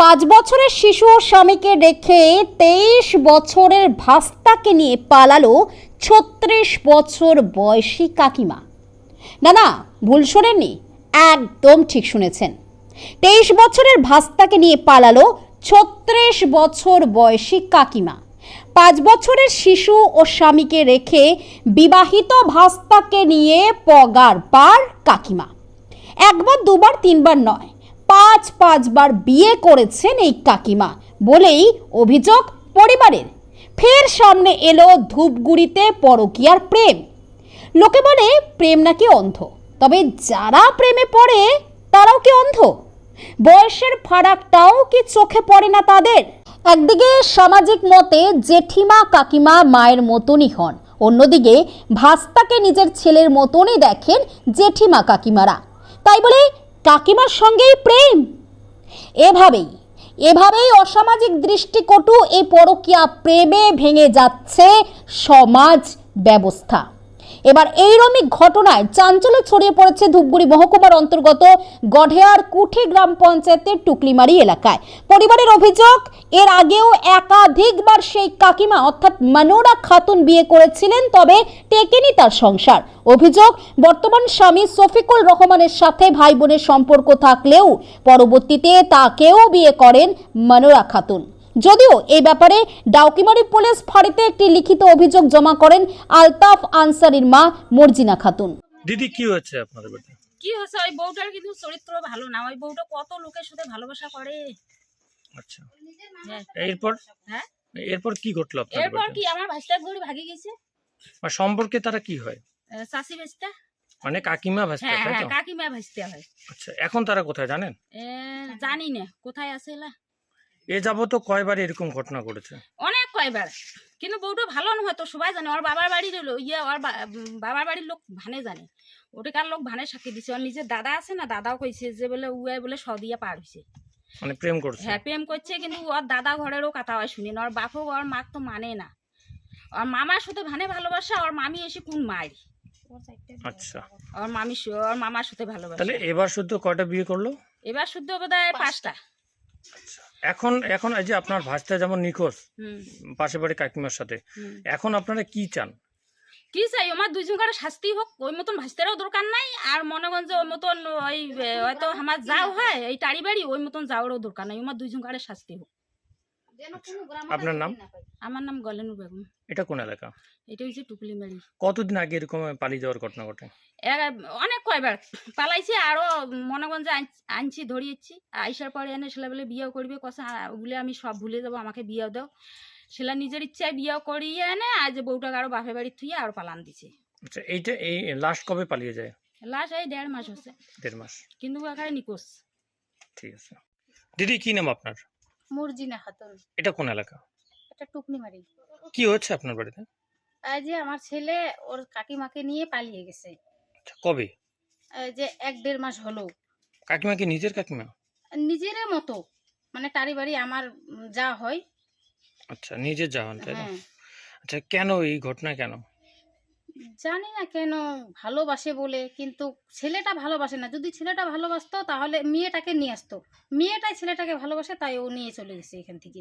পাঁচ বছরের শিশু ও স্বামীকে রেখে তেইশ বছরের ভাস্তাকে নিয়ে পালালো ছত্রিশ বছর বয়সী কাকিমা। না না ভুল শোনেননি? একদম ঠিক শুনেছেন। তেইশ বছরের ভাস্তাকে নিয়ে পালালো ছত্রিশ বছর বয়সী কাকিমা। পাঁচ বছরের শিশু ও স্বামীকে রেখে বিবাহিত ভাস্তাকে নিয়ে পগার পার কাকিমা। একবার, দুবার, তিনবার নয় পাঁচ পাঁচবার বিয়ে করেছেন এই কাকিমা বলেই অভিযোগ পরিবারের। ফের সামনে এলো ধূপগুড়িতে পরকীয়ার প্রেম। লোকে বলে, প্রেম নাকি অন্ধ? তবে যারা প্রেমে পড়ে, তারাও কি অন্ধ? বয়সের ফারাকটাও কি চোখে পড়ে না তাদের? একদিকে সামাজিক মতে জেঠিমা কাকিমা মায়ের মতনই হন, অন্যদিকে ভাস্তাকে নিজের ছেলের মতনই দেখেন জেঠিমা কাকিমারা। তাই বলে কাকিমার সঙ্গেই প্রেম। এভাবেই এভাবেই অসামাজিক দৃষ্টিকটু এই পরকীয়া প্রেমে ভেঙে যাচ্ছে সমাজ ব্যবস্থা। এবার এইরমই ঘটনায় চাঞ্চল্য ছড়িয়ে পড়েছে ধূপগুড়ি মহকুমার অন্তর্গত গঢেয়ার কুঠি গ্রাম পঞ্চায়েতের টুকলিমারি এলাকায়। পরিবারের অভিযোগ, এর আগেও একাধিকবার সেই কাকিমা অর্থাৎ মনোরা খাতুন বিয়ে করেছিলেন, তবে টেকেনি তার সংসার। অভিযোগ, বর্তমান স্বামী শফিকুল রহমানের সাথে ভাই বোনের সম্পর্ক থাকলেও পরবর্তীতে তাকেও বিয়ে করেন মনোরা খাতুন। যদিও এই ব্যাপারে ডাউকিমারি পুলিশ ফাঁড়িতে একটি লিখিত অভিযোগ জমা করেন আলতাফ আনসারির মা মর্জিনা খাতুন। দিদি কি হচ্ছে আপনাদের বাড়িতে? কি হচ্ছে ওই বউটার কিন্তু চরিত্র ভালো না। ওই বউটা কত লোকের সাথে ভালোবাসা করে। আচ্ছা। হ্যাঁ। এরপর? হ্যাঁ। এরপর কি ঘটলো আপনাদের এরপর কি আমার ভাইস্তা ঘুরে ভাগে গেছে। আর সম্পর্কে তারা কি হয়? চাষি ভাইস্তা মানে কাকিমা ভাসতে হ্যাঁ হ্যাঁ কাকিমা ভাইস্তা হয়। আচ্ছা এখন তারা কোথায় জানেন? জানি না। কোথায় আছে এলা? এ যাব তো কয়বার এরকম ঘটনা ঘটেছে? অনেক কয়বার। কিন্তু বউটা ভালো নয় তো সবাই জানে। ওর বাবার বাড়ির ইয়ে ওর বাবার বাড়ির লোক ভানে জানে। ওটাকার লোক ভানে সাক্ষী দিছে। ওর নিজের দাদা আছে না দাদাও কইছে যে বলে উয়াই বলে সদিয়া পার হয়েছে মানে প্রেম করছে? হ্যাঁ প্রেম করছে কিন্তু ওর দাদা ঘরেরও কথা হয় শুনি না। ওর বাপও ওর মাক তো মানে না। ওর মামার সাথে ভানে ভালোবাসা ওর মামি এসে কোন মায়ের আচ্ছা। ওর মামি ওর মামার সাথে ভালোবাসা। তাহলে এবার শুদ্ধ কয়টা বিয়ে করল? এবার শুদ্ধ বোধ হয় পাঁচটা এখন এখন এই যে আপনার ভাষটা যেমন নিখোঁজ পাশে বাড়ি কাকিমার সাথে এখন আপনারা কি চান? কি চাই? আমার দুইজন কারও শাস্তি হোক ওই মতন ভাসতেরও দরকার নাই আর মনে যে ওই মতন ওই হয়তো আমার যাও হয় এই টাড়ি বাড়ি ওই মতন যাওয়ারও দরকার নাই আমার দুইজন কারও শাস্তি হোক। আপনার নাম? আমার নাম গলেনু বেগম। এটা কোন এলাকা? এটা হচ্ছে টুকলি মারি। কতদিন আগে এরকম পালিয়ে যাওয়ার ঘটনা ঘটে? অনেক কয়বার পালাইছি আরও মনে করেন যে আন- আনছি ধরিয়েছি। আইসার পরে এনে সেলা বলে বিয়েও করবে কষা ওগুলো আমি সব ভুলে যাব আমাকে বিয়েও দাও। সেলা নিজের ইচ্ছায় বিয়েও করিয়ে এনে আজ বউটাকে আরও বাপের বাড়ি থুয়ে আরও পালান দিছে। আচ্ছা এইটা এই লাস্ট কবে পালিয়ে যায়? লাস্ট এই দেড় মাস হচ্ছে দেড় মাস। কিন্তু এখানে নিকোষ ঠিক আছে। দিদি কি নাম আপনার? মর্জিনা খাতুন। এটা কোন এলাকা? এটা টুকনি মারি কি হচ্ছে আপনার বাড়িতে? এই যে আমার ছেলে ওর কাকিমাকে নিয়ে পালিয়ে গেছে। আচ্ছা কবে? এই যে এক দেড় মাস হলো। কাকিমা কি নিজের কাকিমা? নিজের মতো। মানে টারি বাড়ি আমার উম, যা হয়। আচ্ছা নিজের যাওয়ান তাই না? হ্যাঁ। আচ্ছা কেন এই ঘটনা কেন? জানি না কেন ভালোবাসে বলে, কিন্তু ছেলেটা ভালোবাসে না। যদি ছেলেটা ভালোবাসতো, তাহলে মেয়েটাকে নিয়ে আসতো। মেয়েটাই ছেলেটাকে ভালোবাসে, তাই ও নিয়ে চলে গেছে এখান থেকে।